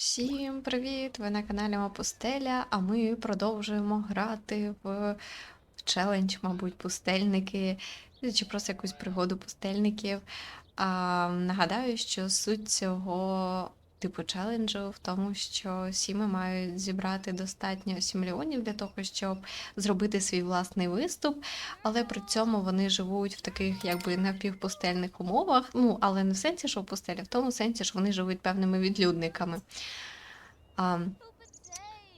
Всім привіт! Ви на каналі Мапустеля, а ми продовжуємо грати в челендж, мабуть, пустельники, чи просто якусь пригоду пустельників. А, нагадаю, що суть цього типу челенджу в тому, що сіми мають зібрати достатньо 7 мільйонів для того, щоб зробити свій власний виступ, але при цьому вони живуть в таких якби напівпустельних умовах. Ну, але не в сенсі, що в пустелі, в тому сенсі, що вони живуть певними відлюдниками. А,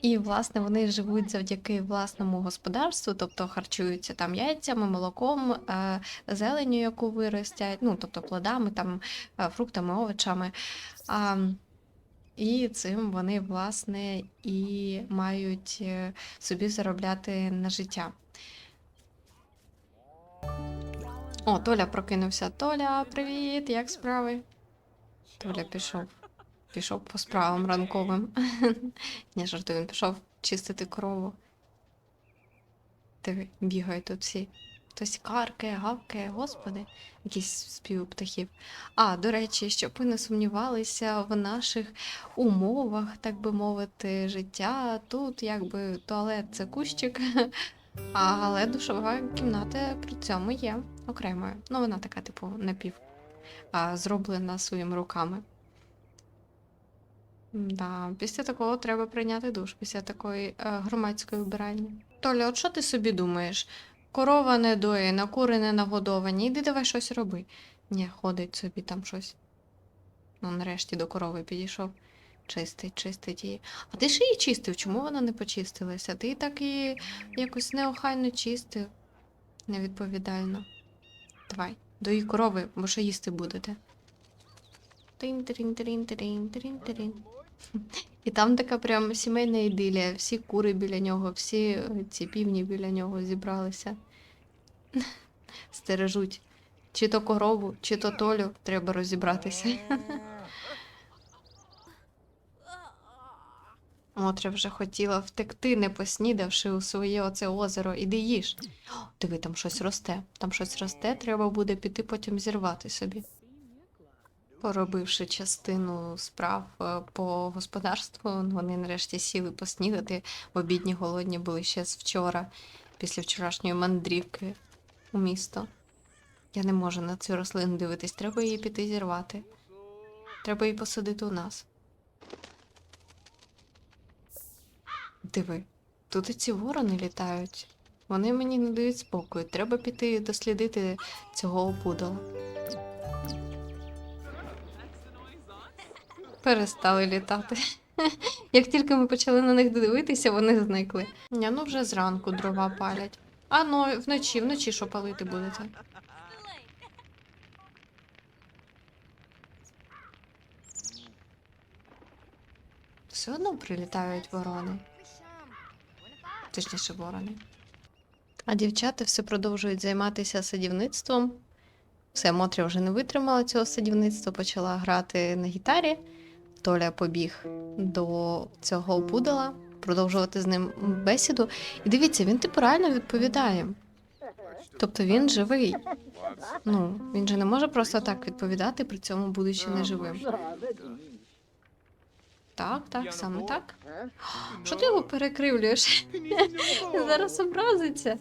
і, власне, вони живуть завдяки власному господарству, тобто харчуються там яйцями, молоком, е, зеленню, яку виростять, ну, тобто плодами, там, е, фруктами, овочами. І цим вони, власне, і мають е, собі заробляти на життя. О, Толя прокинувся. Толя, привіт, як справи? Толя пішов. Пішов по справам ранковим. Ні, жартую, він пішов чистити корову. Диви, бігають тут всі. Хтось каркає, гавкає, господи, якісь співи птахів. А, до речі, щоб ви не сумнівалися в наших умовах, так би мовити, життя. Тут якби туалет це кущик, але душова кімната при цьому є окремою. Ну, вона така, типу, напів зроблена своїми руками. Да, після такого треба прийняти душ, після такої е, громадської вбиральні. Толя, от що ти собі думаєш? Корова не доїна, кури не нагодовані, іди давай щось роби. Ні, ходить собі там щось. Ну, нарешті до корови підійшов. Чистить, чистить її. А ти ж її чистив, чому вона не почистилася? Ти так її якось неохайно чистив. Невідповідально. Давай, до її корови, бо що їсти будете. Тин-тирін-тирін-тирін-тирін-тирін. І там така прям сімейна ідилія. Всі кури біля нього, всі е, ці півні біля нього зібралися. Стережуть. Чи то корову, чи то толю треба розібратися. Мотря вже хотіла втекти, не поснідавши у своє оце озеро. Іди їж. О, диви, там щось росте. Там щось росте, треба буде піти потім зірвати собі. Поробивши частину справ е, по господарству, вони нарешті сіли поснідати, бо бідні голодні були ще з вчора, після вчорашньої мандрівки у місто. Я не можу на цю рослину дивитись, треба її піти зірвати. Треба її посадити у нас. Диви, тут і ці ворони літають. Вони мені не дають спокою. Треба піти дослідити цього опудала. Перестали літати. Як тільки ми почали на них дивитися, вони зникли. Ня, ну вже зранку дрова палять. А ну, вночі, вночі що палити будете? Все одно прилітають ворони. Точніше, ворони. А дівчата все продовжують займатися садівництвом. Все, Мотря вже не витримала цього садівництва, почала грати на гітарі. Толя побіг до цього опудала, продовжувати з ним бесіду. І дивіться, він типу реально відповідає. Тобто він живий. Ну, він же не може просто так відповідати, при цьому будучи неживим. Так, так, саме так. Що ти його перекривлюєш? Зараз образиться.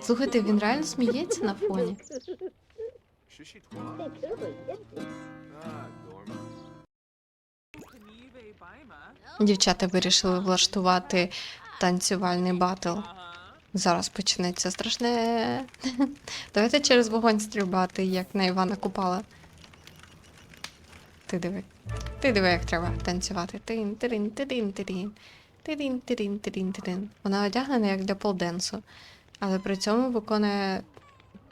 Слухайте, він реально сміється на фоні. Дівчата вирішили влаштувати танцювальний батл. Зараз почнеться страшне. Давайте через вогонь стрибати, як на Івана Купала. Ти диви. Ти диви, як треба танцювати. Тин, тирин, тирин, тирин. Тирин, тирин, тирин, тирин. Вона одягнена як для полденсу, але при цьому виконує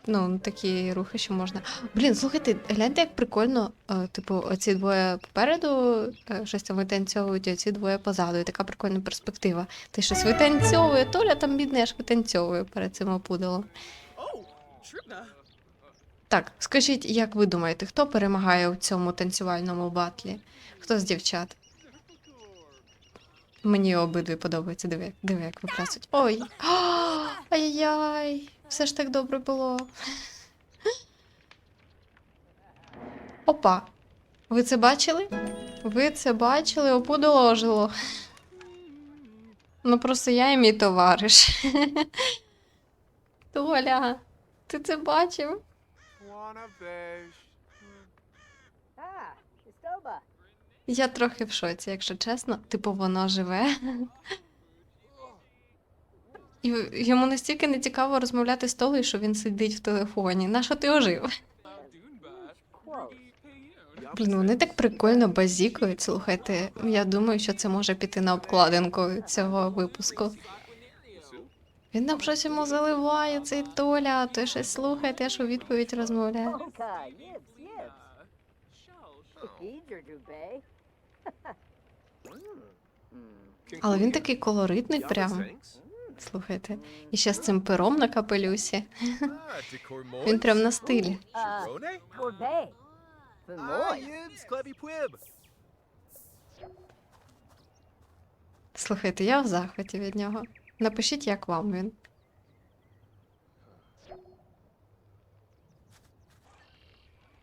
ну, такі рухи, що можна. Блін, слухайте, гляньте, як прикольно. е, Типу, оці двоє попереду е, щось там витанцьовують, а ці двоє позаду. І така прикольна перспектива. Ти щось витанцьовує, Толя там бідний аж витанцьовує перед цим опудалом. Так, скажіть, як ви думаєте, хто перемагає у цьому танцювальному батлі? Хто з дівчат? Мені обидві подобаються. Диви, диви, як виплясують. Ой! Ай-яй! Все ж так добре було. Опа. Ви це бачили? Ви це бачили? Опудало. Ну просто я і мій товариш. Толя, ти це бачив? Я трохи в шоці, якщо чесно. Типу, воно живе. І йому настільки не цікаво розмовляти з Толею, що він сидить в телефоні. На ти ожив? Блін, вони так прикольно базікують. Слухайте, я думаю, що це може піти на обкладинку цього випуску. Він нам щось йому заливає, цей Толя, а той щось слухає, теж у відповідь розмовляє. Але він такий колоритний прям. Слухайте. І ще з цим пером на капелюсі. Він прям на стилі. Слухайте, я в захваті від нього. Напишіть, як вам він.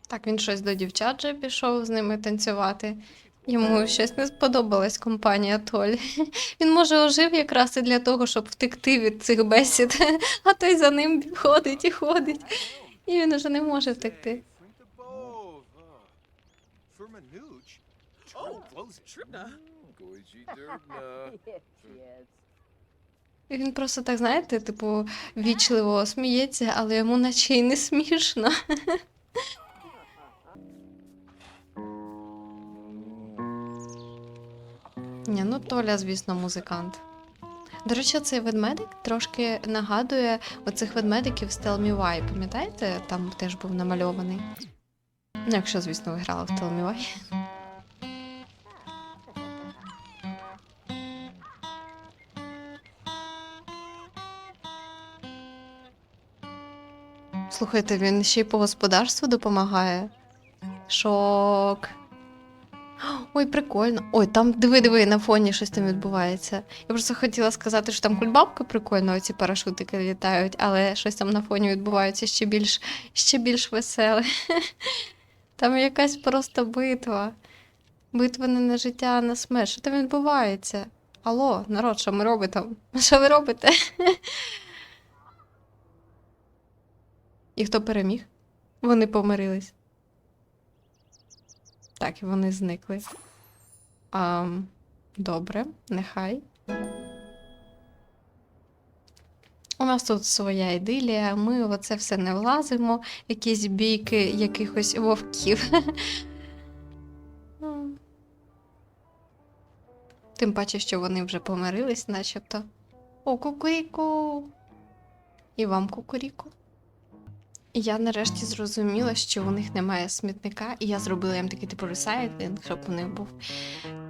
Так, він щось до дівчат вже пішов з ними танцювати. Йому щось не сподобалась компанія Толі. Він може ожив якраз і для того, щоб втекти від цих бесід, а той за ним ходить і ходить. І він уже не може втекти. Він просто так, знаєте, типу, вічливо сміється, але йому наче й не смішно. Ні, ну Толя, звісно, музикант. До речі, цей ведмедик трошки нагадує оцих ведмедиків з Tell Me Why, пам'ятаєте? Там теж був намальований. Ну, якщо, звісно, ви грали в Tell Me Why. Слухайте, він ще й по господарству допомагає. Шок. Ой, прикольно. Ой, там диви, диви, на фоні щось там відбувається. Я просто хотіла сказати, що там кульбабка прикольно, оці парашутики літають, але щось там на фоні відбувається ще більш, ще більш веселе. Там якась просто битва. Битва не на життя, а на смерть. Що там відбувається? Алло, народ, що ми робите? Що ви робите? І хто переміг? Вони помирились. Так, і вони зникли. А, добре, нехай. У нас тут своя ідилія, ми в це все не влазимо, якісь бійки якихось вовків. Тим паче, що вони вже помирились, начебто. О, кукуріку! І вам кукуріку. Я нарешті зрозуміла, що у них немає смітника, і я зробила їм такий типу ресайклінг, щоб у них був.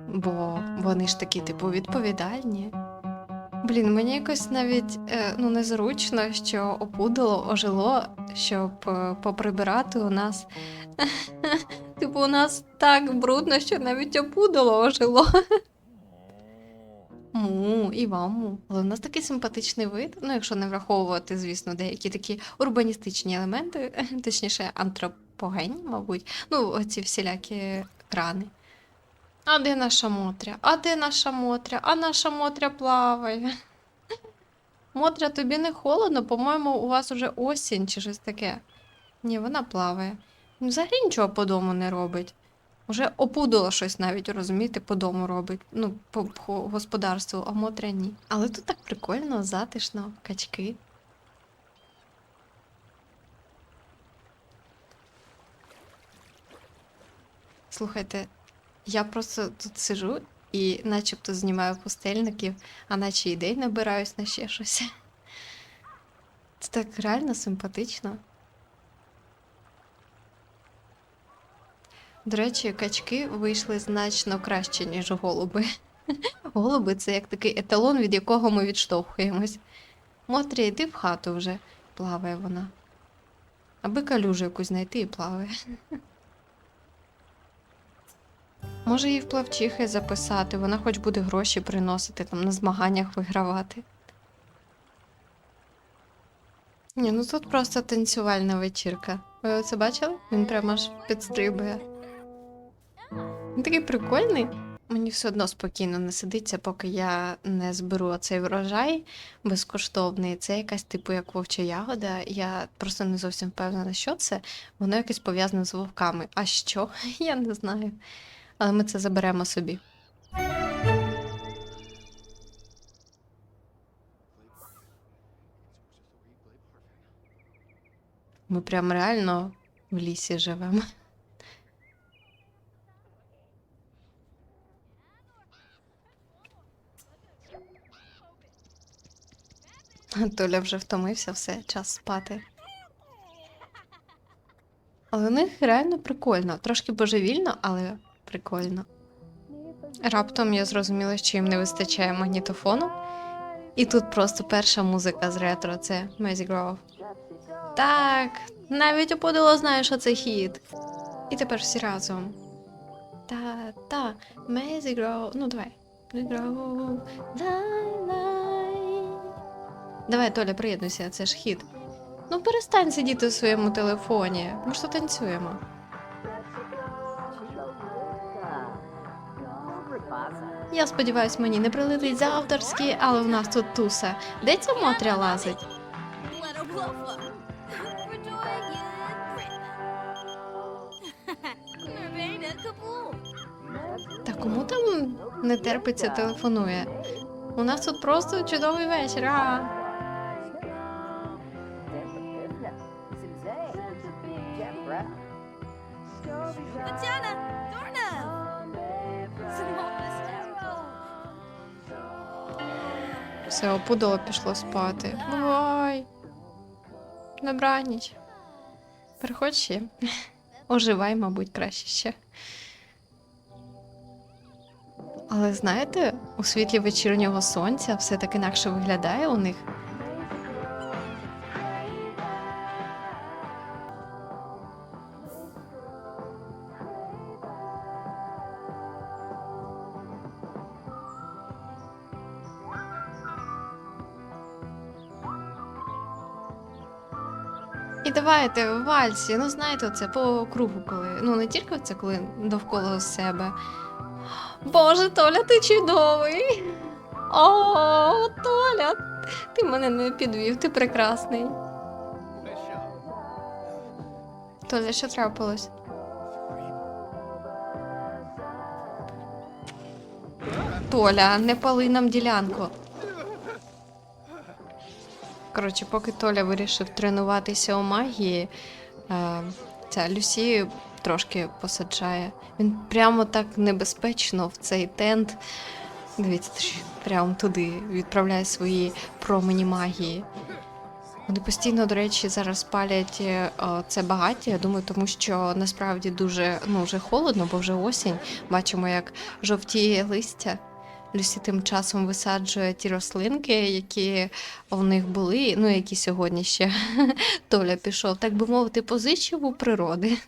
Бо вони ж такі, типу, відповідальні. Блін, мені якось навіть е, ну, незручно, що опудало, ожило, щоб е, поприбирати у нас. Типу, у нас так брудно, що навіть опудало ожило. Му, і вам му. Але у нас такий симпатичний вид, ну якщо не враховувати, звісно, деякі такі урбаністичні елементи, точніше, антропогенні, мабуть. Ну, оці всілякі крани. А де наша Мотря? А де наша Мотря? А наша Мотря плаває. Мотря, тобі не холодно, по-моєму, у вас уже осінь чи щось таке. Ні, вона плаває. Взагалі нічого по дому не робить. Уже опудало щось навіть, розумієте, по дому робить. Ну, по, по господарству, а Мотря ні. Але тут так прикольно, затишно, качки. Слухайте, я просто тут сижу і начебто знімаю пустельників, а наче ідей набираюсь на ще щось. Це так реально симпатично. До речі, качки вийшли значно краще, ніж голуби. Голуби це як такий еталон, від якого ми відштовхуємось. Мотря, йди в хату вже, плаває вона. Аби калюжу якусь знайти і плаває. Може її в плавчихи записати, вона хоч буде гроші приносити, там на змаганнях вигравати. Ні, ну тут просто танцювальна вечірка. Ви це бачили? Він прямо аж підстрибує. Він такий прикольний. Мені все одно спокійно не сидиться, поки я не зберу цей врожай безкоштовний. Це якась типу як вовча ягода. Я просто не зовсім впевнена, що це. Воно якесь пов'язане з вовками. А що? Я не знаю. Але ми це заберемо собі. Ми прям реально в лісі живемо. Толя вже втомився, все, час спати. Але у них реально прикольно. Трошки божевільно, але прикольно. Раптом я зрозуміла, що їм не вистачає магнітофону. І тут просто перша музика з ретро це Мезі Гров. Так, навіть опудило знає, що це хіт. І тепер всі разом. Та, та, Мезі Гров. Ну, давай. Гров. Давай, Толя, приєднуйся, це ж хіт. Ну, перестань сидіти у своєму телефоні. Ми ж тут танцюємо. Я сподіваюсь, мені не прилетить за авторські, але в нас тут туса. Де ця мотря лазить? Та кому там не терпиться, телефонує? У нас тут просто чудовий вечір. А. Все, опудало пішло спати. Бувай. Добраніч. Приходь ще. Оживай, мабуть, краще ще. Але знаєте, у світлі вечірнього сонця все так інакше виглядає у них. І давайте в вальсі, ну знаєте, це по кругу, коли. Ну не тільки це, коли довкола себе. Боже, Толя, ти чудовий. О, Толя, ти мене не підвів, ти прекрасний. Толя, що трапилось? Толя, не пали нам ділянку. Коротше, поки Толя вирішив тренуватися у магії, е, ця Люсі трошки посаджає. Він прямо так небезпечно в цей тент. Дивіться, прямо туди відправляє свої промені магії. Вони постійно, до речі, зараз палять е, це багаття. Я думаю, тому що насправді дуже ну, вже холодно, бо вже осінь. Бачимо, як жовтіє листя. Люсі тим часом висаджує ті рослинки, які у них були, ну які сьогодні ще Толя пішов, так би мовити, позичив у природи.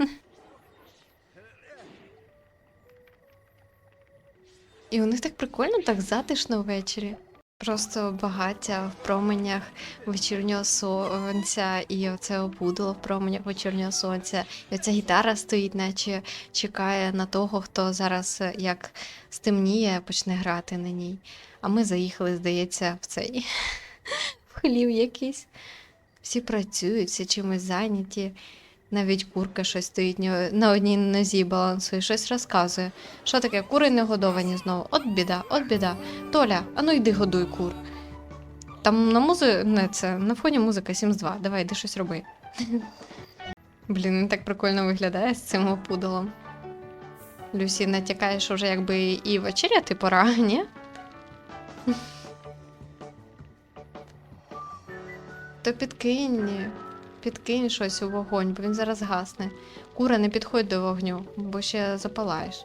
І у них так прикольно, так затишно ввечері. Просто багаття в променях вечірнього сонця, і оце опудало в променях вечірнього сонця. І оця гітара стоїть, наче чекає на того, хто зараз е, як стемніє, почне грати на ній. А ми заїхали, здається, в цей в хлів якийсь. Всі працюють, всі чимось зайняті. Навіть курка щось стоїть на одній нозі балансує, щось розказує. Що таке? Кури не годовані знову. От біда, от біда. Толя, а ну йди годуй кур. Там на музи... не, це, на фоні музика 7-2. Давай, йди щось роби. Блін, він так прикольно виглядає з цим опудалом. Люсі натякає, що вже якби і вечеряти пора, ні? То підкинь, підкинь щось у вогонь, бо він зараз гасне. Кура, не підходь до вогню, бо ще запалаєш.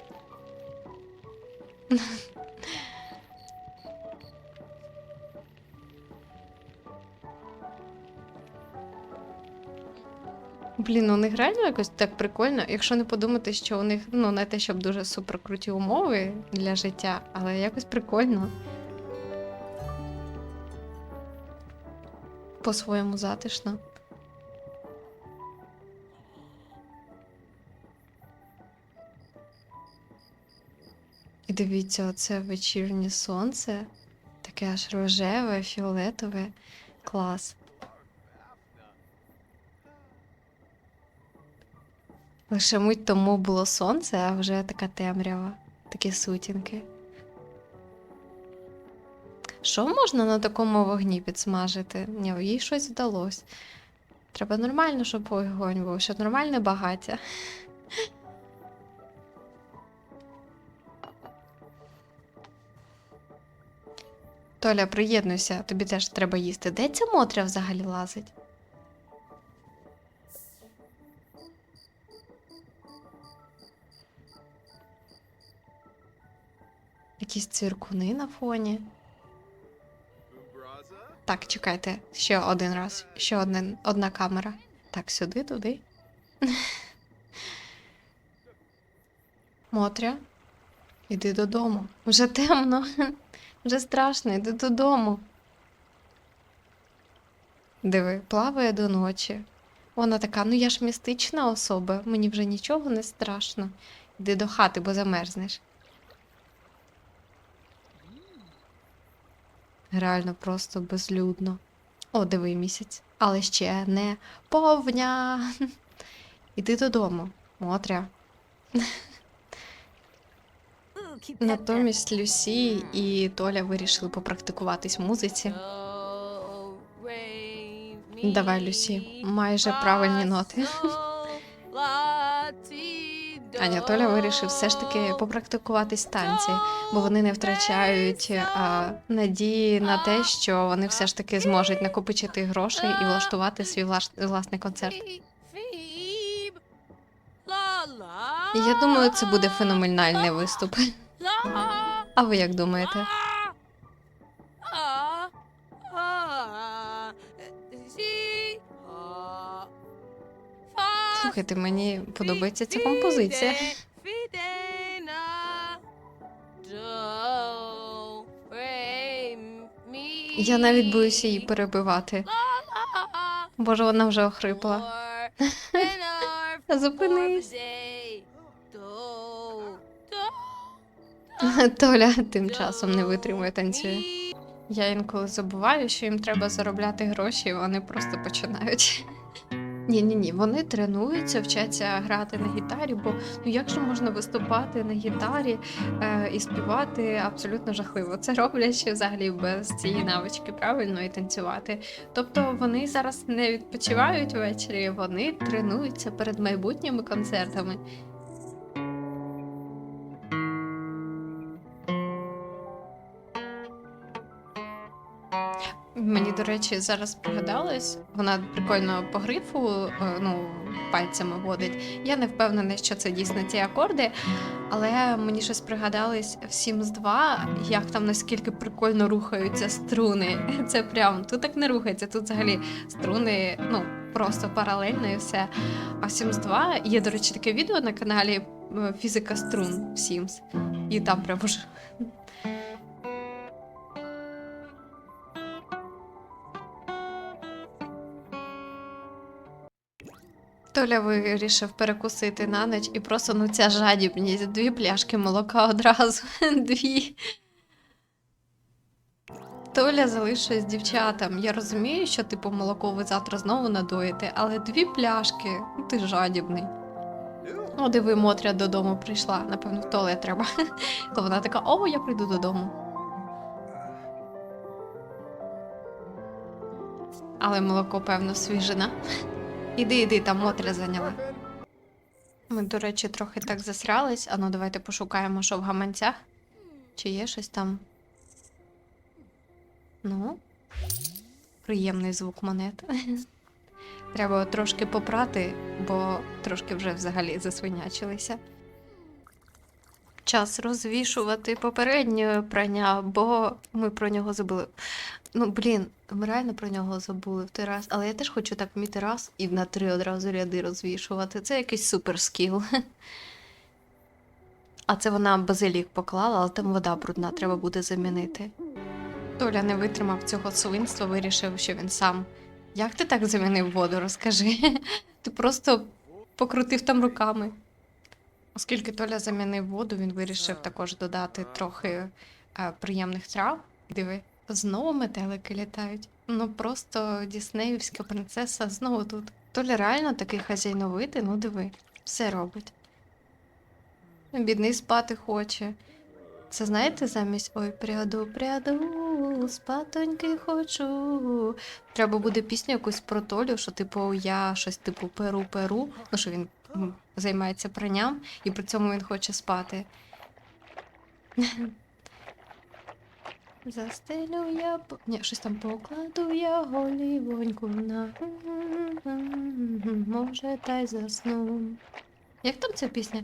Блін, у них реально якось так прикольно, якщо не подумати, що у них ну не те, щоб дуже суперкруті умови для життя, але якось прикольно. По-своєму затишно. І дивіться, оце вечірнє сонце, таке аж рожеве, фіолетове. Клас. Лише мить тому було сонце, а вже така темрява, такі сутінки. Що можна на такому вогні підсмажити? Ні, їй щось вдалося. Треба нормально, щоб вогонь був, щоб нормальне багаття. Толя, приєднуйся, тобі теж треба їсти. Де ця Мотря взагалі лазить? Якісь цвіркуни на фоні. Так, чекайте, ще один раз. Ще один, одна камера. Так, сюди, туди. Мотря, іди додому. Вже темно, вже страшно, іди додому. Диви, плаває до ночі. Вона така, ну я ж містична особа, мені вже нічого не страшно. Іди до хати, бо замерзнеш. Реально просто безлюдно. О, диви місяць. Але ще не повня. Іди додому, Мотря. Натомість Люсі і Толя вирішили попрактикуватись в музиці. Давай, Люсі, майже правильні ноти. Аня Толя вирішив все ж таки попрактикуватись танці, бо вони не втрачають а, надії на те, що вони все ж таки зможуть накопичити грошей і влаштувати свій влаш- власний концерт. Я думаю, це буде феноменальний виступ. А ви як думаєте? Слухайте, мені подобається ця композиція. Я навіть боюся її перебивати. Боже, вона вже охрипла. Зупинись. Толя тим часом не витримує танцює. Я інколи забуваю, що їм треба заробляти гроші, і вони просто починають. Ні, ні, ні, вони тренуються, вчаться грати на гітарі, бо ну як же можна виступати на гітарі е, і співати абсолютно жахливо. Це роблять ще взагалі без цієї навички, правильно і танцювати. Тобто вони зараз не відпочивають ввечері, вони тренуються перед майбутніми концертами. Мені, до речі, зараз пригадалось, вона прикольно по грифу е, ну, пальцями водить. Я не впевнена, що це дійсно ті акорди, але мені щось пригадались в Sims 2, як там наскільки прикольно рухаються струни. Це прям тут так не рухається, тут взагалі струни ну, просто паралельно і все. А в Sims 2 є, до речі, таке відео на каналі е, Фізика струн в Sims. І там прям Толя вирішив перекусити на ніч і просто ну ця жадібність. Дві пляшки молока одразу. Дві. Толя залишує з дівчатам. Я розумію, що типу молоко ви завтра знову надоїте, але дві пляшки, ну ти жадібний. О, диви, Мотря додому прийшла. Напевно, в туалет треба. То вона така: о, я прийду додому. Але молоко, певно, свіжина. Іди, іди, там Мотря зайняла. Ми, до речі, трохи так засрались. Ану, давайте пошукаємо, що в гаманцях. Чи є щось там. Ну, приємний звук монет. Треба трошки попрати, бо трошки вже взагалі засвинячилися. Час розвішувати попереднє прання, бо ми про нього забули. Ну, блін, ми реально про нього забули в той раз, але я теж хочу так вміти раз і на три одразу ряди розвішувати. Це якийсь супер скіл. А це вона базилік поклала, але там вода брудна, треба буде замінити. Толя не витримав цього свинства, вирішив, що він сам. Як ти так замінив воду, розкажи? Ти просто покрутив там руками. Оскільки Толя замінив воду, він вирішив також додати трохи е, приємних трав. Диви, знову метелики літають. Ну просто діснеївська принцеса знову тут. Толя реально такий хазяйновитий, ну диви, все робить. Бідний спати хоче. Це знаєте замість ой, пряду, пряду, спатоньки хочу. Треба буде пісню якусь про Толю, що типу я щось типу перу перу. Ну що він займається пранням, і при цьому він хоче спати. Застелю я. Ні, щось там покладу я голівоньку на може та й засну. Як там ця пісня?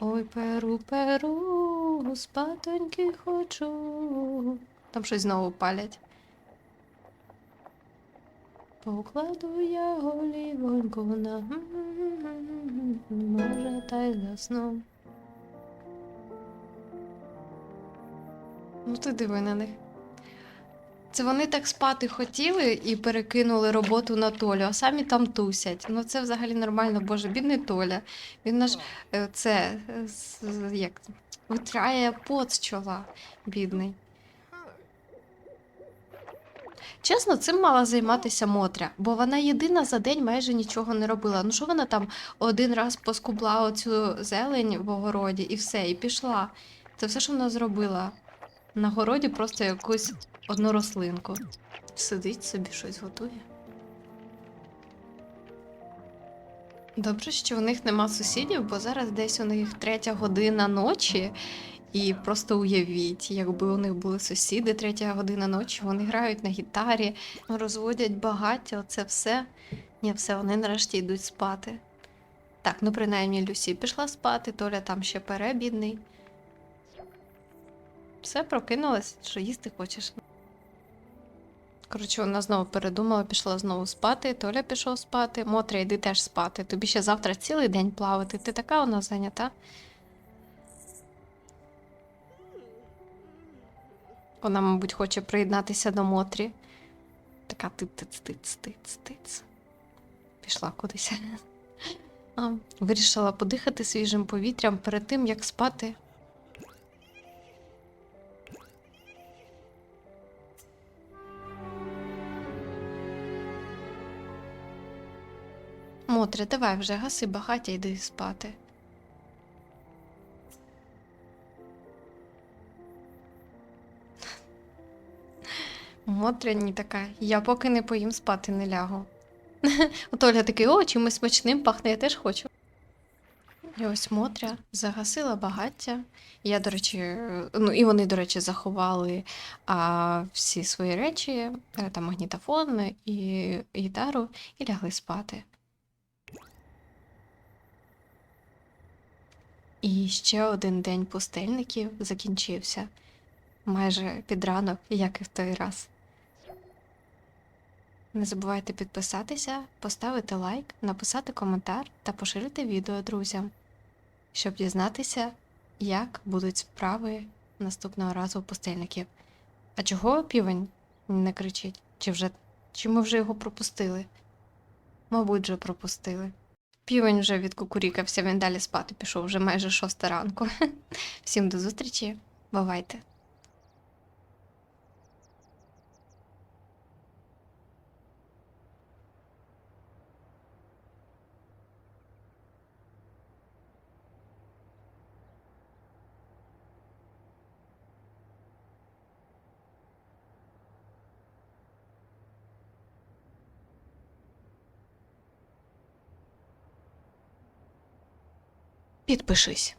Ой, перу, перу, спатоньки хочу. Там щось знову палять. Покладу я голівоньку на може та й засну. Ну ти диви на них. Це вони так спати хотіли і перекинули роботу на Толю, а самі там тусять. Ну це взагалі нормально, боже, бідний Толя. Він наш е, це е, як витрає пот з чола, бідний. Чесно, цим мала займатися Мотря, бо вона єдина за день майже нічого не робила. Ну що вона там один раз поскубла оцю зелень в огороді і все, і пішла. Це все, що вона зробила. На городі просто якусь одну рослинку. Сидить собі щось готує. Добре, що у них нема сусідів, бо зараз десь у них третя година ночі. І просто уявіть, якби у них були сусіди, третя година ночі, вони грають на гітарі, розводять багаття, оце все. Ні, все, вони нарешті йдуть спати. Так, ну принаймні Люсі пішла спати, Толя там ще пере, бідний. Все, прокинулась, що їсти хочеш. Коротше, вона знову передумала, пішла знову спати. Толя пішов спати. Мотря, йди теж спати. Тобі ще завтра цілий день плавати. Ти така вона зайнята. Вона, мабуть, хоче приєднатися до Мотрі. Така тиц-тиц-тиц-тиц-тиц. Пішла кудись. А, вирішила подихати свіжим повітрям перед тим, як спати. Мотря, давай вже гаси багаття, йди спати. Мотря ні така. Я поки не поїм спати не лягу. От Оля такий, о, чимось смачним пахне, я теж хочу. І ось Мотря загасила багаття. Я, до речі, ну і вони, до речі, заховали а, всі свої речі, е, там магнітофон і гітару, і лягли спати. І ще один день пустельників закінчився майже під ранок, як і в той раз. Не забувайте підписатися, поставити лайк, написати коментар та поширити відео друзям, щоб дізнатися, як будуть справи наступного разу у пустельників. А чого півень не кричить? Чи вже чи ми вже його пропустили? Мабуть, вже пропустили. Півень вже відкукурікався, він далі спати пішов вже майже шоста ранку. Всім до зустрічі, бувайте! Підпишись.